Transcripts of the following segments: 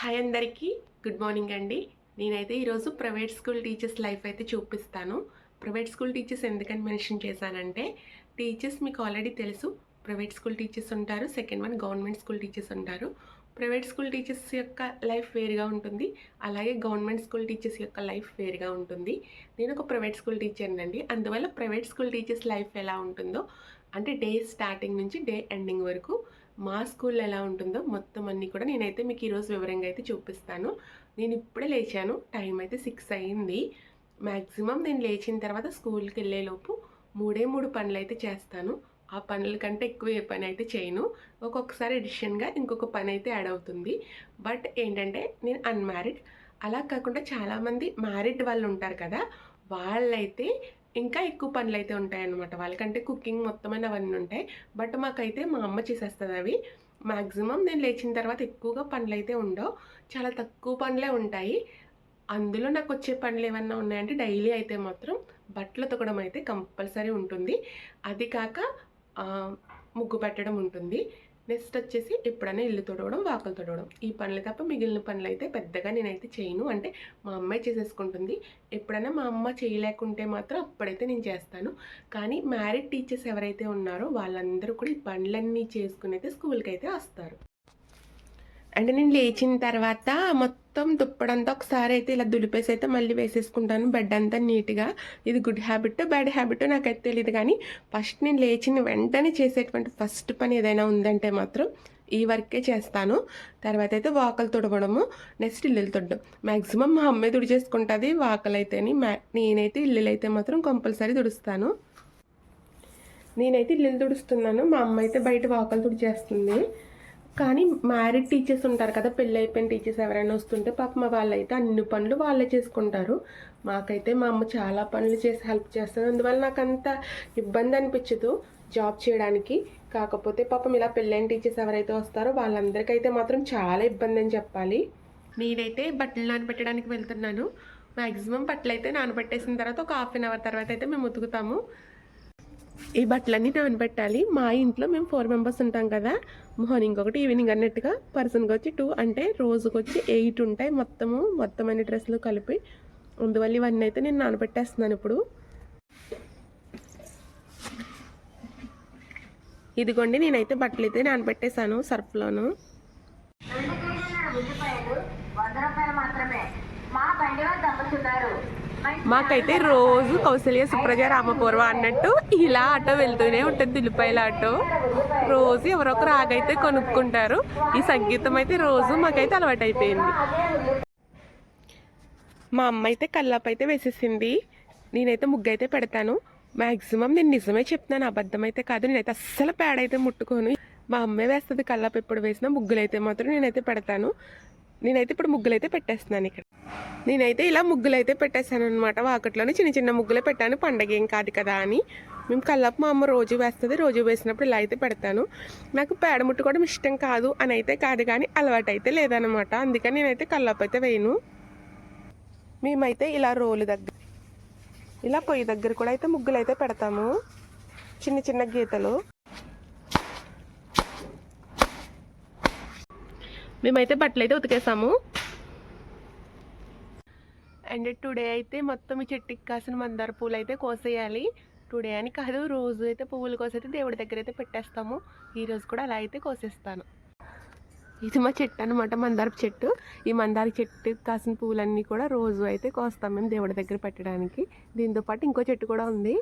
Hi అందరికీ. Good morning అండి. నేనైతే ఈరోజు ప్రైవేట్ స్కూల్ టీచర్స్ లైఫ్ అయితే చూపిస్తాను. ప్రైవేట్ స్కూల్ టీచర్స్ ఎందుకని మెన్షన్ చేశానంటే టీచర్స్ మీకు ఆల్రెడీ తెలుసు ప్రైవేట్ స్కూల్ టీచర్స్ ఉంటారు second one government school teachers ఉంటారు. ప్రైవేట్ స్కూల్ టీచర్స్ యొక్క లైఫ్ వేరుగా ఉంటుంది అలాగే గవర్నమెంట్ స్కూల్ టీచర్స్ యొక్క లైఫ్ వేరుగా ఉంటుంది. నేను ఒక ప్రైవేట్ స్కూల్ టీచర్ని అండి అందువల్ల ప్రైవేట్ స్కూల్ టీచర్స్ లైఫ్ ఎలా ఉంటుందో అంటే డే స్టార్టింగ్ నుంచి డే ఎండింగ్ వరకు మా స్కూల్లో ఎలా ఉంటుందో మొత్తం అన్నీ కూడా నేనైతే మీకు ఈరోజు వివరంగా అయితే చూపిస్తాను. నేను ఇప్పుడే లేచాను. టైం అయితే సిక్స్ అయింది. మ్యాక్సిమం నేను లేచిన తర్వాత స్కూల్కి వెళ్ళేలోపు మూడే మూడు పనులు అయితే చేస్తాను. ఆ పనుల కంటే ఎక్కువ ఏ పని అయితే చేయను. ఒక్కొక్కసారి ఎడిషన్గా ఇంకొక పని అయితే యాడ్ అవుతుంది. బట్ ఏంటంటే నేను అన్మ్యారీడ్. అలా కాకుండా చాలామంది మ్యారీడ్ వాళ్ళు ఉంటారు కదా వాళ్ళైతే ఇంకా ఎక్కువ పనులు అయితే ఉంటాయన్నమాట. వాళ్ళకంటే కుకింగ్ మొత్తం అవన్నీ ఉంటాయి. బట్ మాకైతే మా అమ్మ చేసేస్తుంది అవి. మ్యాక్సిమం నేను లేచిన తర్వాత ఎక్కువగా పనులు అయితే ఉండవు. చాలా తక్కువ పనులే ఉంటాయి. అందులో నాకు వచ్చే పనులు ఏమన్నా ఉన్నాయంటే డైలీ అయితే మాత్రం బట్టలు తొక్కడం అయితే కంపల్సరీ ఉంటుంది. అది కాక ముగ్గు పెట్టడం ఉంటుంది. నెక్స్ట్ వచ్చేసి ఎప్పుడైనా ఇల్లు తొడవడం వాకలు తొడవడం. ఈ పనులు తప్ప మిగిలిన పనులు అయితే పెద్దగా నేనైతే చేయను. అంటే మా అమ్మాయి చేసేసుకుంటుంది. ఎప్పుడైనా మా అమ్మ చేయలేకుంటే మాత్రం అప్పుడైతే నేను చేస్తాను. కానీ మ్యారీడ్ టీచర్స్ ఎవరైతే ఉన్నారో వాళ్ళందరూ కూడా ఈ పనులన్నీ చేసుకుని అయితే స్కూల్కి అయితే వస్తారు. అంటే నేను లేచిన తర్వాత మొత్తం దుప్పడంతా ఒకసారి అయితే ఇలా దులిపేసి అయితే మళ్ళీ వేసేసుకుంటాను. బెడ్ అంతా నీట్గా. ఇది గుడ్ హ్యాబిట్ బ్యాడ్ హ్యాబిట్ నాకైతే తెలియదు కానీ ఫస్ట్ నేను లేచిన వెంటనే చేసేటువంటి ఫస్ట్ పని ఏదైనా ఉందంటే మాత్రం ఈ వర్కే చేస్తాను. తర్వాత అయితే వాకలు తుడవడము నెక్స్ట్ ఇల్లులు తుడడం. మ్యాక్సిమం మా అమ్మాయి తుడిచేసుకుంటుంది వాకలు అయితేని మ్యా నేనైతే ఇల్లులు అయితే మాత్రం కంపల్సరీ తుడుస్తాను. నేనైతే ఇల్లులు తుడుస్తున్నాను. మా అమ్మ అయితే బయట వాకలు తుడిచేస్తుంది. కానీ మ్యారీడ్ టీచర్స్ ఉంటారు కదా పెళ్ళి అయిపోయిన టీచర్స్ ఎవరైనా వస్తుంటే పాప మా వాళ్ళైతే అన్ని పనులు వాళ్ళే చేసుకుంటారు. మాకైతే మా అమ్మ చాలా పనులు చేసి హెల్ప్ చేస్తుంది. అందువల్ల నాకు అంత ఇబ్బంది అనిపించదు జాబ్ చేయడానికి. కాకపోతే పాపం ఇలా పెళ్ళైన టీచర్స్ ఎవరైతే వస్తారో వాళ్ళందరికైతే మాత్రం చాలా ఇబ్బంది అని చెప్పాలి. నేనైతే బట్టలు నానబెట్టడానికి వెళ్తున్నాను. మ్యాక్సిమం బట్టలు అయితే నానబెట్టేసిన తర్వాత ఒక హాఫ్ అన్ అవర్ తర్వాత అయితే మేము ఉతుకుతాము. ఈ బట్టలన్నీ నానబెట్టాలి మా ఇంట్లో మేము ఫోర్ మెంబర్స్ ఉంటాం కదా. మార్నింగ్ ఒకటి ఈవినింగ్ అన్నట్టుగా పర్సన్కి వచ్చి టూ అంటే రోజుకి వచ్చి ఎయిట్ ఉంటాయి మొత్తము. మొత్తం అన్ని డ్రెస్సులు కలిపి. అందువల్ల ఇవన్నీ అయితే నేను నానబెట్టేస్తున్నాను ఇప్పుడు. ఇదిగోండి నేనైతే బట్టలు అయితే నానబెట్టేశాను సర్ఫ్లోను. వంద రూపాయలు మాత్రమే. మా బండి వద్ద మాకైతే రోజు కౌశల్య సుప్రజ రామపూర్వ అన్నట్టు ఇలా ఆటో వెళ్తూనే ఉంటుంది ఉల్లిపాయల ఆటో. రోజు ఎవరొకరు ఆగైతే కొనుక్కుంటారు. ఈ సంగీతం అయితే రోజు మాకైతే అలవాటు అయిపోయింది మా అమ్మ అయితే కల్లాపు అయితే వేసేసింది. నేనైతే ముగ్గు అయితే పెడతాను. మ్యాక్సిమం నేను నిజమే చెప్తున్నాను అబద్ధం అయితే కాదు. నేనైతే అస్సలు పేడ అయితే ముట్టుకోను. మా అమ్మే వేస్తుంది కల్లాపు ఎప్పుడు వేసినా ముగ్గులు అయితే మాత్రం నేనైతే పెడతాను. నేనైతే ఇప్పుడు ముగ్గులైతే పెట్టేస్తున్నాను ఇక్కడ. నేనైతే ఇలా ముగ్గులైతే అయితే పెట్టేశాను అనమాట వాకట్లోనే చిన్న చిన్న ముగ్గులే పెట్టాను. పండగ ఏం కాదు కదా అని. మేము కల్లాపు మా అమ్మ రోజు వేస్తుంది. రోజు వేసినప్పుడు ఇలా అయితే పెడతాను. నాకు పేడ ముట్టుకోవడం ఇష్టం కాదు అని అయితే కాదు కానీ అలవాటు అయితే లేదనమాట అందుకని నేనైతే కల్లాపు అయితే వేయను. మేమైతే ఇలా రోలు దగ్గర ఇలా పొయ్యి దగ్గర కూడా అయితే ముగ్గులు అయితే పెడతాము. చిన్న చిన్న గీతలు. మేమైతే బట్టలు అయితే ఉతికేసాము. అండ్ టుడే అయితే మొత్తం ఈ చెట్టుకి కాసిన మందార పూలు అయితే కోసేయాలి. టుడే అని కాదు రోజు అయితే పువ్వులు కోసైతే దేవుడి దగ్గర అయితే పెట్టేస్తాము ఈరోజు కూడా అలా అయితే కోసేస్తాను. ఇది మా చెట్టు అనమాట మందారపు చెట్టు. ఈ మందార చెట్టు కాసిన పువ్వులన్నీ కూడా రోజు అయితే కోస్తాం మేము దేవుడి దగ్గర పెట్టడానికి. దీంతో పాటు ఇంకో చెట్టు కూడా ఉంది.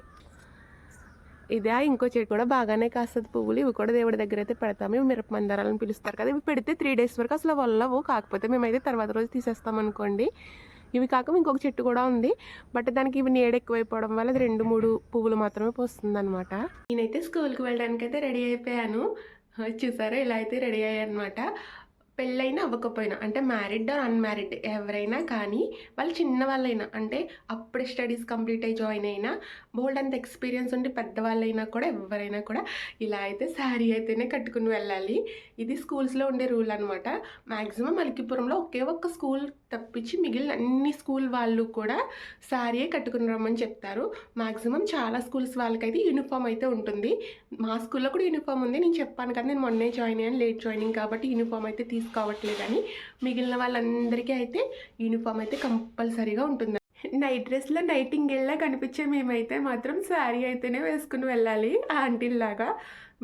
ఇదే ఇంకో చెట్టు కూడా బాగానే కాస్తుంది పువ్వులు. ఇవి కూడా దేవుడి దగ్గర అయితే పెడతాము. ఇవి మిరప మందారాలను పిలుస్తారు కదా. ఇవి పెడితే త్రీ డేస్ వరకు అసలు వల్లవు. కాకపోతే మేమైతే తర్వాత రోజు తీసేస్తాం అనుకోండి ఇవి కాక ఇంకొక చెట్టు కూడా ఉంది. బట్ దానికి ఇవి నీడ ఎక్కువైపోవడం వల్ల అది రెండు మూడు పువ్వులు మాత్రమే పోస్తుంది అనమాట నేనైతే స్కూల్కి వెళ్ళడానికి అయితే రెడీ అయిపోయాను. చూసారా? ఇలా అయితే రెడీ అయ్యాయి అనమాట పెళ్ళైనా అవ్వకపోయినా అంటే మ్యారీడ్ ఆర్ అన్మ్యారీడ్ ఎవరైనా కానీ వాళ్ళు చిన్న వాళ్ళైనా అంటే అప్పుడే స్టడీస్ కంప్లీట్ అయ్యి జాయిన్ అయినా బోల్డ్ అంత ఎక్స్పీరియన్స్ ఉండి పెద్దవాళ్ళైనా కూడా ఎవరైనా కూడా ఇలా అయితే శారీ అయితేనే కట్టుకుని వెళ్ళాలి. ఇది స్కూల్స్లో ఉండే రూల్ అనమాట మ్యాక్సిమం మలికిపురంలో ఒకే ఒక్క స్కూల్ తప్పించి మిగిలిన అన్ని స్కూల్ వాళ్ళు కూడా శారీయే కట్టుకుని రమ్మని చెప్తారు. మ్యాక్సిమం చాలా స్కూల్స్ వాళ్ళకైతే యూనిఫామ్ అయితే ఉంటుంది. మా స్కూల్లో కూడా యూనిఫామ్ ఉంది. నేను చెప్పాను కదా నేను మొన్నే జాయిన్ అయ్యాను లేట్ జాయినింగ్ కాబట్టి యూనిఫామ్ అయితే తీసుకోవట్లేదు తీసుకోవట్లేదని మిగిలిన వాళ్ళందరికీ అయితే యూనిఫామ్ అయితే కంపల్సరీగా ఉంటుంది. నైట్ డ్రెస్లో నైటింగ్ వెళ్ళా కనిపించే మేమైతే మాత్రం శారీ అయితేనే వేసుకుని వెళ్ళాలి ఆంటీల్లాగా.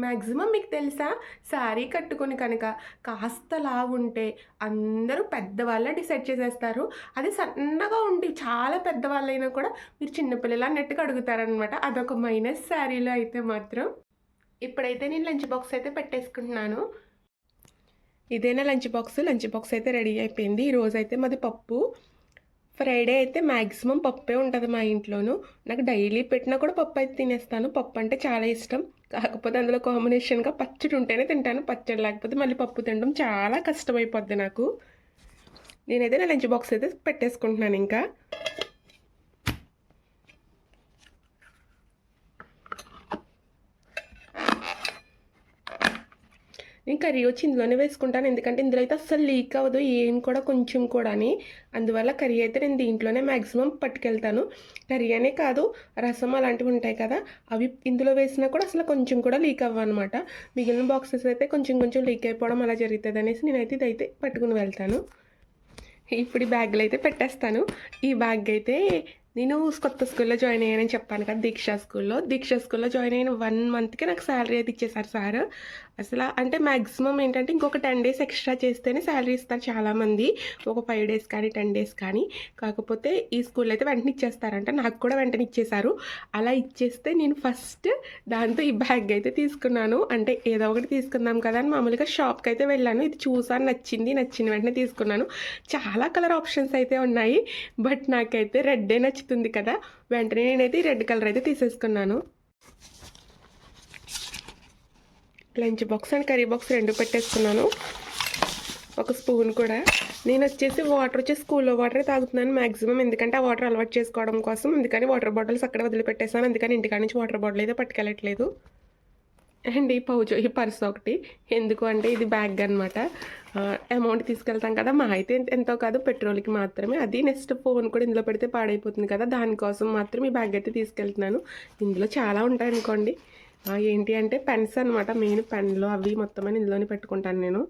మ్యాక్సిమం మీకు తెలుసా? శారీ కట్టుకొని కనుక కాస్త లావుంటే అందరూ పెద్దవాళ్ళ డిసైడ్ చేసేస్తారు. అది సన్నగా ఉండి చాలా పెద్దవాళ్ళైనా కూడా మీరు చిన్నపిల్లలు అన్నట్టుగా అడుగుతారనమాట అదొక మైనస్ శారీలో అయితే మాత్రం. ఇప్పుడైతే నేను లంచ్ బాక్స్ అయితే పెట్టేసుకుంటున్నాను. ఇదేనా లంచ్ బాక్స్? లంచ్ బాక్స్ అయితే రెడీ అయిపోయింది. ఈరోజు అయితే మాది పప్పు. ఫ్రైడే అయితే మ్యాక్సిమం పప్పే ఉంటుంది మా ఇంట్లోనూ. నాకు డైలీ పెట్టినా కూడా పప్పు అయితే తినేస్తాను. పప్పు అంటే చాలా ఇష్టం. కాకపోతే అందులో కాంబినేషన్గా పచ్చడి ఉంటేనే తింటాను. పచ్చడి లేకపోతే మళ్ళీ పప్పు తినడం చాలా కష్టమైపోద్ది నాకు. నేనైతే నా లంచ్ బాక్స్ అయితే పెట్టేసుకుంటున్నాను ఇంకా. నేను కర్రీ వచ్చి ఇందులోనే వేసుకుంటాను. ఎందుకంటే ఇందులో అయితే అస్సలు లీక్ అవ్వదు ఏం కూడా కొంచెం కూడా అని అందువల్ల కర్రీ అయితే నేను దీంట్లోనే మ్యాక్సిమం పట్టుకెళ్తాను. కర్రీ అనే కాదు రసం అలాంటివి ఉంటాయి కదా అవి ఇందులో వేసినా కూడా అసలు కొంచెం కూడా లీక్ అవ్వనమాట. మిగిలిన బాక్సెస్ అయితే కొంచెం కొంచెం లీక్ అయిపోవడం అలా జరుగుతుంది అనేసి నేనైతే ఇదైతే పట్టుకుని వెళ్తాను. ఇప్పుడు ఈ బ్యాగ్లో అయితే పెట్టేస్తాను. ఈ బ్యాగ్ అయితే నేను కొత్త స్కూల్లో జాయిన్ అయ్యానని చెప్పాను కదా దీక్ష స్కూల్లో. దీక్ష స్కూల్లో జాయిన్ అయిన వన్ మంత్కి నాకు శాలరీ అయితే ఇచ్చేసారు సార్. అసలు అంటే మ్యాక్సిమం ఏంటంటే ఇంకొక టెన్ డేస్ ఎక్స్ట్రా చేస్తేనే శాలరీ ఇస్తారు చాలామంది. ఒక ఫైవ్ డేస్ కానీ టెన్ డేస్ కానీ. కాకపోతే ఈ స్కూల్లో అయితే వెంటనే ఇచ్చేస్తారంట. నాకు కూడా వెంటనే ఇచ్చేసారు అలా ఇచ్చేస్తే నేను ఫస్ట్ దాంతో ఈ బ్యాగ్ అయితే తీసుకున్నాను. అంటే ఏదో ఒకటి తీసుకుందాం కదా అని మామూలుగా షాప్కి అయితే వెళ్ళాను. ఇది చూసాను నచ్చింది నచ్చిన వెంటనే తీసుకున్నాను. చాలా కలర్ ఆప్షన్స్ అయితే ఉన్నాయి. బట్ నాకైతే రెడ్డే నచ్చుతుంది కదా వెంటనే నేనైతే రెడ్ కలర్ అయితే తీసేసుకున్నాను. Lunch box and curry box రెండు పెట్టేసుకున్నాను. ఒక స్పూన్ కూడా. నేను వచ్చేసి వాటర్ వచ్చి స్కూల్లో వాటర్ తాగుతున్నాను మ్యాక్సిమం ఎందుకంటే ఆ వాటర్ అలవాటు చేసుకోవడం కోసం. అందుకని వాటర్ బాటిల్స్ అక్కడ వదిలిపెట్టేసాను అందుకని ఇంటికాడ నుంచి వాటర్ బాటిల్ అయితే పట్టుకెళ్ళట్లేదు. అండ్ ఈ పౌచ్ ఈ పర్స్ ఒకటి. ఎందుకు అంటే ఇది బ్యాగ్ అనమాట అమౌంట్ తీసుకెళ్తాం కదా మా అయితే ఎంతో కాదు పెట్రోల్కి మాత్రమే. అది నెక్స్ట్ ఫోన్ కూడా ఇందులో పెడితే పాడైపోతుంది కదా దానికోసం మాత్రం ఈ బ్యాగ్ అయితే తీసుకెళ్తున్నాను. ఇందులో చాలా ఉంటాయి అనుకోండి. ఏంటి అంటే పెన్స్ అనమాట మెయిన్ పెన్లు అవి మొత్తం అని ఇందులోనే పెట్టుకుంటాను నేను.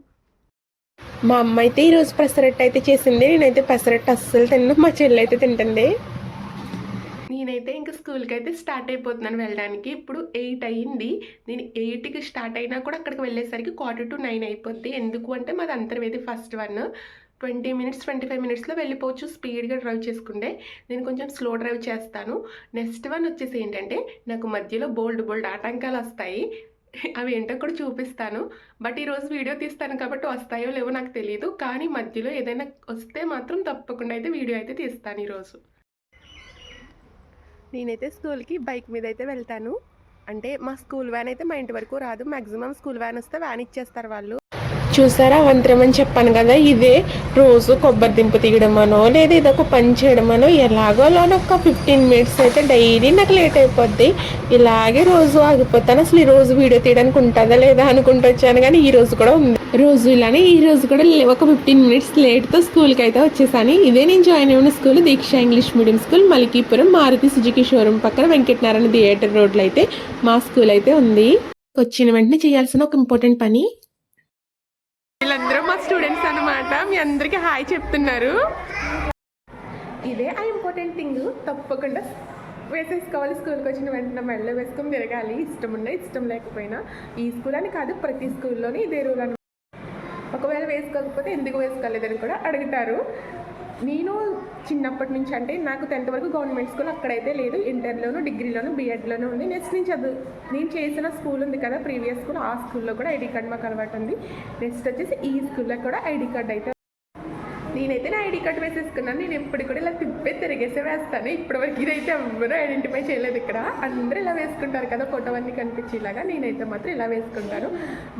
మా అమ్మ అయితే ఈరోజు పెసరట్టు అయితే చేసింది. నేనైతే పెసరట్టు అస్సలు తిన్నాను మా చెల్లి అయితే తింటుంది. నేనైతే ఇంకా స్కూల్కి అయితే స్టార్ట్ అయిపోతున్నాను వెళ్ళడానికి. ఇప్పుడు ఎయిట్ అయ్యింది నేను ఎయిట్కి స్టార్ట్ అయినా కూడా అక్కడికి వెళ్ళేసరికి క్వార్టర్ టు నైన్ అయిపోద్ది. ఎందుకు అంటే మాది Antarvedi first one. Twenty minutes twenty five మినిట్స్లో వెళ్ళిపోవచ్చు. స్పీడ్గా డ్రైవ్ చేసుకుంటే నేను కొంచెం స్లో డ్రైవ్ చేస్తాను. నెక్స్ట్ వన్ వచ్చేసి ఏంటంటే నాకు మధ్యలో బోల్డ్ బోల్డ్ ఆటంకాలు వస్తాయి. అవి ఏంటో కూడా చూపిస్తాను. బట్ ఈరోజు వీడియో తీస్తాను కాబట్టి వస్తాయో లేవో నాకు తెలియదు కానీ మధ్యలో ఏదైనా వస్తే మాత్రం తప్పకుండా అయితే వీడియో అయితే తీస్తాను ఈరోజు నేనైతే స్కూల్కి బైక్ మీద అయితే వెళ్తాను. అంటే మా స్కూల్ వ్యాన్ అయితే మా ఇంటి వరకు రాదు. మ్యాక్సిమం స్కూల్ వ్యాన్ వస్తే వ్యాన్ ఇచ్చేస్తారు వాళ్ళు. చూసారా? మంత్రం అని చెప్పాను కదా ఇదే రోజు కొబ్బరి దింపు తీయడమనో లేదా ఇదొక పని చేయడమనో ఎలాగోలోనో ఒక ఫిఫ్టీన్ మినిట్స్ అయితే డైలీ నాకు లేట్ అయిపోద్ది. ఇలాగే రోజు ఆగిపోతాను. అసలు ఈ రోజు వీడియో తీయడానికి ఉంటుందా లేదా అనుకుంటూ వచ్చాను కానీ ఈ రోజు కూడా ఉంది. రోజు ఇలానే ఈ రోజు కూడా లే- ఒక ఫిఫ్టీన్ మినిట్స్ లేట్తో స్కూల్కి అయితే వచ్చేసాను. ఇదే నేను జాయిన్ అయిన school Diksha English medium school Malikipuram Maruti Suzuki showroom పక్కన వెంకటనారాయణ థియేటర్ రోడ్లో అయితే మా స్కూల్ అయితే ఉంది. వచ్చిన వెంటనే చేయాల్సిన ఒక ఇంపార్టెంట్ పని వీళ్ళందరూ మా స్టూడెంట్స్ అన్నమాట. మీ అందరికీ హాయ్ చెప్తున్నారు. ఇదే ఆ ఇంపార్టెంట్ థింగ్ తప్పకుండా వేసేసుకోవాలి. స్కూల్కి వచ్చిన వెంటనే మెడలో వేసుకొని తిరగాలి. ఇష్టం ఉన్నా ఇష్టం లేకపోయినా ఈ స్కూల్ అని కాదు ప్రతి స్కూల్లోనే ఇదే రూల్ అని ఒకవేళ వేసుకోకపోతే ఎందుకు వేసుకోలేదని కూడా అడుగుతారు. నేను చిన్నప్పటి నుంచి అంటే నాకు టెన్త్ వరకు గవర్నమెంట్ స్కూల్ అక్కడైతే లేదు. ఇంటర్లోను డిగ్రీలోను బీఎడ్లోనూ ఉంది. నెక్స్ట్ నేను చదువు నేను చేసిన స్కూల్ ఉంది కదా ప్రీవియస్ స్కూల్ ఆ స్కూల్లో కూడా ఐడి కార్డ్ మాకు అలవాటు ఉంది. నెక్స్ట్ వచ్చేసి ఈ స్కూల్లో కూడా ఐడి కార్డ్ అయితే నేనైతే నా ఐడి కార్డ్ వేసేసుకున్నాను. నేను ఎప్పుడు కూడా ఇలా తిప్పే తిరిగేసే వేస్తాను. ఇప్పటివరకు ఇదైతే ఎవ్వరూ ఐడెంటిఫై చేయలేదు ఇక్కడ. అందరూ ఇలా వేసుకుంటారు కదా ఫోటో అన్నీ కనిపించేలాగా. నేనైతే మాత్రం ఇలా వేసుకుంటాను.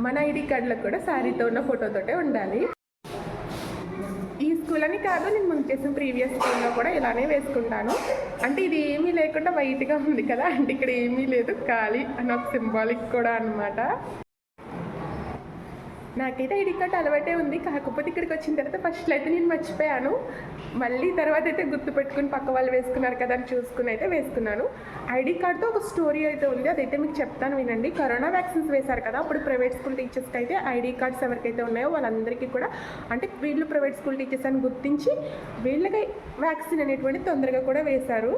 మన ఐడి కార్డులో కూడా శారీతో ఉన్న ఫోటోతోటే ఉండాలి. ఈ స్కూల్ అని కాదు నేను ముందు చేసిన ప్రీవియస్ స్కూల్లో కూడా ఇలానే వేసుకుంటాను. అంటే ఇది ఏమీ లేకుండా వైట్గా ఉంది కదా అంటే ఇక్కడ ఏమీ లేదు ఖాళీ అని ఒక సింబాలిక్ కూడా అన్నమాట. నాకైతే ఐడి కార్డ్ అలవాటే ఉంది. కాకపోతే ఇక్కడికి వచ్చిన తర్వాత ఫస్ట్లో అయితే నేను మర్చిపోయాను. మళ్ళీ తర్వాత అయితే గుర్తుపెట్టుకుని పక్క వాళ్ళు వేసుకున్నారు కదా అని చూసుకుని అయితే వేసుకున్నాను. ఐడి కార్డ్తో ఒక స్టోరీ అయితే ఉంది. అదైతే మీకు చెప్తాను వినండి. కరోనా వ్యాక్సిన్స్ వేశారు కదా అప్పుడు ప్రైవేట్ స్కూల్ టీచర్స్కి అయితే ఐడి కార్డ్స్ ఎవరికైతే ఉన్నాయో వాళ్ళందరికీ కూడా అంటే వీళ్ళు ప్రైవేట్ స్కూల్ టీచర్స్ అని గుర్తించి వీళ్ళకి వ్యాక్సిన్ అనేటువంటి తొందరగా కూడా వేశారు.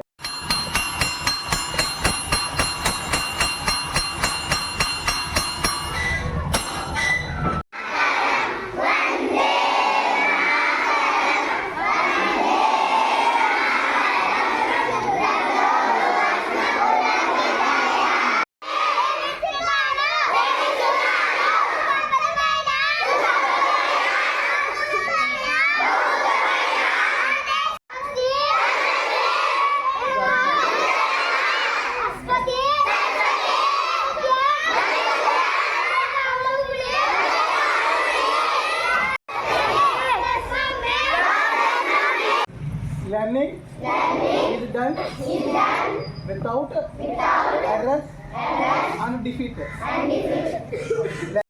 is done, is done without, without errors, errors undefeated. undefeated.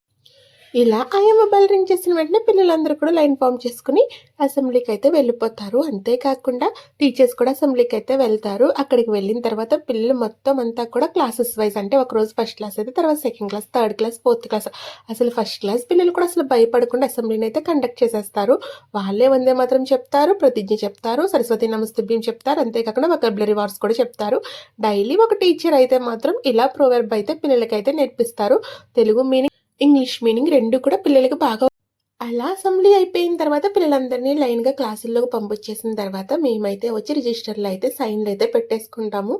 ఇలా ఆయమ్మ మొబైల్ రింగ్ చేసిన వెంటనే పిల్లలందరూ కూడా లైన్ ఫామ్ చేసుకుని అసెంబ్లీకి అయితే వెళ్ళిపోతారు. అంతేకాకుండా టీచర్స్ కూడా అసెంబ్లీకి అయితే వెళ్తారు. అక్కడికి వెళ్ళిన తర్వాత పిల్లలు మొత్తం అంతా కూడా క్లాసెస్ వైజ్ అంటే ఒక రోజు ఫస్ట్ క్లాస్ అయితే తర్వాత second class third class fourth class. అసలు ఫస్ట్ క్లాస్ పిల్లలు కూడా అసలు భయపడకుండా అసెంబ్లీని అయితే కండక్ట్ చేసేస్తారు. వాళ్ళే వందే మాత్రం చెప్తారు ప్రతిజ్ఞ చెప్తారు సరస్వతి నమస్తుభ్యం చెప్తారు. అంతేకాకుండా వకబ్లరీ వార్డ్స్ కూడా చెప్తారు. డైలీ ఒక టీచర్ అయితే మాత్రం ఇలా ప్రోవర్బ్ అయితే పిల్లలకైతే నేర్పిస్తారు. తెలుగు మీనింగ్ ఇంగ్లీష్ మీనింగ్ రెండు కూడా పిల్లలకి బాగా అలా అసెంబ్లీ అయిపోయిన తర్వాత పిల్లలందరినీ లైన్గా క్లాసుల్లోకి పంపించేసిన తర్వాత మేమైతే వచ్చి రిజిస్టర్లో అయితే సైన్లు అయితే పెట్టేసుకుంటాము.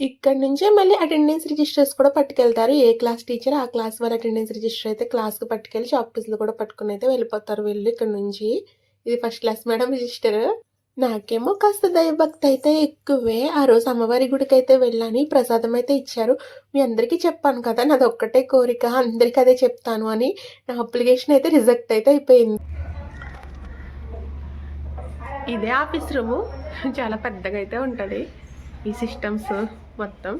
ఇక్కడ నుంచే మళ్ళీ అటెండెన్స్ రిజిస్టర్స్ కూడా పట్టుకెళ్తారు. ఏ క్లాస్ టీచర్ ఆ క్లాస్ వాళ్ళు అటెండెన్స్ రిజిస్టర్ అయితే క్లాస్కి పట్టుకెళ్ళి ఆఫీస్లో కూడా పట్టుకుని అయితే వెళ్ళిపోతారు వీళ్ళు ఇక్కడ నుంచి. ఇది ఫస్ట్ క్లాస్ మేడం రిజిస్టర్. నాకేమో కాస్త దైవభక్తి అయితే ఎక్కువే. ఆ రోజు అమ్మవారి గుడికి అయితే వెళ్ళాను ప్రసాదం అయితే ఇచ్చారు. మీ అందరికీ చెప్పాను కదా నాది ఒక్కటే కోరిక అందరికీ అదే చెప్తాను అని నా అప్లికేషన్ అయితే రిజెక్ట్ అయితే అయిపోయింది. ఇదే ఆఫీస్ రూము. చాలా పెద్దగా అయితే ఉంటుంది ఈ సిస్టమ్స్ మొత్తం.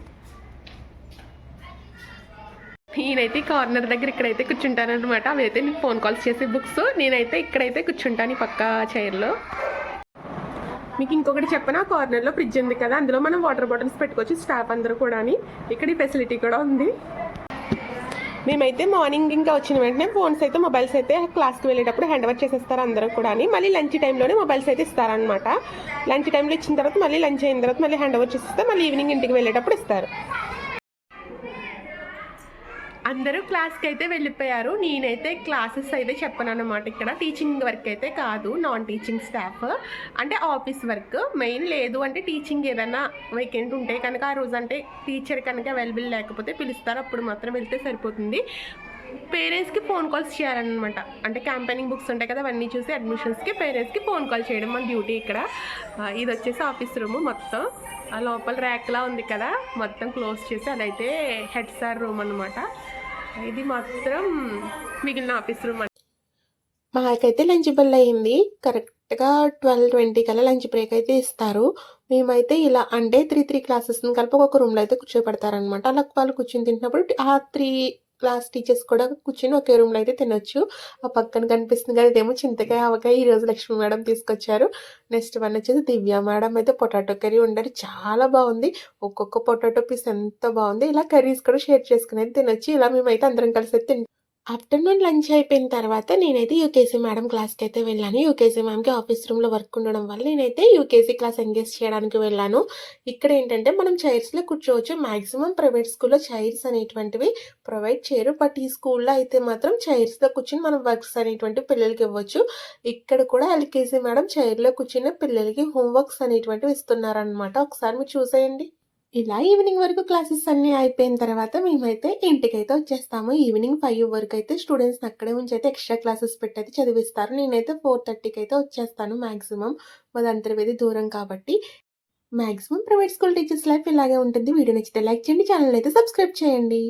నేనైతే కార్నర్ దగ్గర ఇక్కడైతే కూర్చుంటాను అనమాట అవైతే నేను ఫోన్ కాల్స్ చేసే బుక్స్. నేనైతే ఇక్కడైతే కూర్చుంటాను ఈ పక్క చైర్లో. మీకు ఇంకొకటి చెప్పనా? కార్నర్లో ఫ్రిడ్జ్ ఉంది కదా అందులో మనం వాటర్ బాటిల్స్ పెట్టుకోవచ్చు స్టాఫ్ అందరూ కూడా అని ఇక్కడ ఈ ఫెసిలిటీ కూడా ఉంది. మేమైతే మార్నింగ్ ఇంకా వచ్చిన వెంటనే ఫోన్స్ అయితే మొబైల్స్ అయితే క్లాస్కి వెళ్ళేటప్పుడు హ్యాండ్ ఓవర్ చేసేస్తారు అందరూ కూడా అని మళ్ళీ లంచ్ టైంలోనే మొబైల్స్ అయితే ఇస్తారనమాట లంచ్ టైంలో ఇచ్చిన తర్వాత మళ్ళీ లంచ్ అయిన తర్వాత మళ్ళీ హ్యాండ్ ఓవర్ చేసేస్తారు మళ్ళీ ఈవినింగ్ ఇంటికి వెళ్ళేటప్పుడు ఇస్తారు. అందరూ క్లాస్కి అయితే వెళ్ళిపోయారు. నేనైతే క్లాసెస్ అయితే చెప్పను అనమాట ఇక్కడ. టీచింగ్ వర్క్ అయితే కాదు నాన్ టీచింగ్ స్టాఫ్ అంటే ఆఫీస్ వర్క్ మెయిన్ లేదు అంటే టీచింగ్ ఏదైనా వేకెంట్ ఉంటే కనుక ఆ రోజు అంటే టీచర్ కనుక అవైలబుల్ లేకపోతే పిలుస్తారు. అప్పుడు మాత్రం వెళ్తే సరిపోతుంది. పేరెంట్స్కి ఫోన్ కాల్స్ చేయాలన్నమాట. అంటే క్యాంపెయినింగ్ బుక్స్ ఉంటాయి కదా అవన్నీ చూసి అడ్మిషన్స్కి పేరెంట్స్కి ఫోన్ కాల్ చేయడం మన డ్యూటీ ఇక్కడ. ఇది వచ్చేసి ఆఫీస్ రూమ్ మొత్తం. ఆ లోపల ర్యాక్లా ఉంది కదా మొత్తం క్లోజ్ చేసి అదైతే హెడ్ సార్ రూమ్ అనమాట ఇది మాత్రం మిగిలిన ఆఫీస్ రూమ్ మాకైతే లంచ్ బెల్ అయింది. కరెక్ట్గా ట్వెల్వ్ ట్వంటీ కల్లా లంచ్ బ్రేక్ అయితే ఇస్తారు. మేమైతే ఇలా అంటే త్రీ త్రీ క్లాసెస్ని కలిపి ఒక రూమ్లో అయితే కూర్చోబెడతారనమాట అలా వాళ్ళు కూర్చొని తింటున్నప్పుడు ఆ త్రీ క్లాస్ టీచర్స్ కూడా కూర్చొని ఒకే రూమ్లో అయితే తినొచ్చు. ఆ పక్కన కనిపిస్తుంది కదా ఇదేమో చింతకాయ ఆవకాయ ఈ రోజు లక్ష్మి మేడం తీసుకొచ్చారు. నెక్స్ట్ వన్ వచ్చేసి దివ్య మేడం అయితే పొటాటో కర్రీ ఉండాలి చాలా బాగుంది. ఒక్కొక్క పొటాటో పీస్ ఎంత బాగుంది. ఇలా కర్రీస్ కూడా షేర్ చేసుకుని అయితే తినొచ్చు. ఇలా మేమైతే అందరం కలిసి అయితే తింటాం. ఆఫ్టర్నూన్ లంచ్ అయిపోయిన తర్వాత నేనైతే యూకేసీ మేడం క్లాస్కి అయితే వెళ్ళాను. యూకేసీ మ్యామ్కి ఆఫీస్ రూమ్లో వర్క్ ఉండడం వల్ల నేనైతే యూకేసీ క్లాస్ ఎంగేజ్ చేయడానికి వెళ్ళాను. ఇక్కడ ఏంటంటే మనం చైర్స్లో కూర్చోవచ్చు. మ్యాక్సిమం ప్రైవేట్ స్కూల్లో చైర్స్ అనేటువంటివి ప్రొవైడ్ చేయరు. బట్ ఈ స్కూల్లో అయితే మాత్రం చైర్స్లో కూర్చొని మనం వర్క్స్ అనేటువంటి పిల్లలకి ఇవ్వచ్చు. ఇక్కడ కూడా ఎల్కేజీ మేడం చైర్లో కూర్చున్న పిల్లలకి హోంవర్క్స్ అనేటువంటివి ఇస్తున్నారనమాట ఒకసారి మీరు చూసేయండి. ఇలా ఈవినింగ్ వరకు క్లాసెస్ అన్నీ అయిపోయిన తర్వాత మేమైతే ఇంటికైతే వచ్చేస్తాము. ఈవినింగ్ ఫైవ్ వరకు అయితే స్టూడెంట్స్ని అక్కడే ఉంచి అయితే ఎక్స్ట్రా క్లాసెస్ పెట్టి అయితే చదివిస్తారు. నేనైతే ఫోర్ థర్టీకి అయితే వచ్చేస్తాను మ్యాక్సిమం మాది అంతర్వేది దూరం కాబట్టి. Maximum private school teachers life ఇలాగే ఉంటుంది. వీడియో నచ్చితే లైక్ చేయండి. ఛానల్ అయితే సబ్స్క్రైబ్ చేయండి.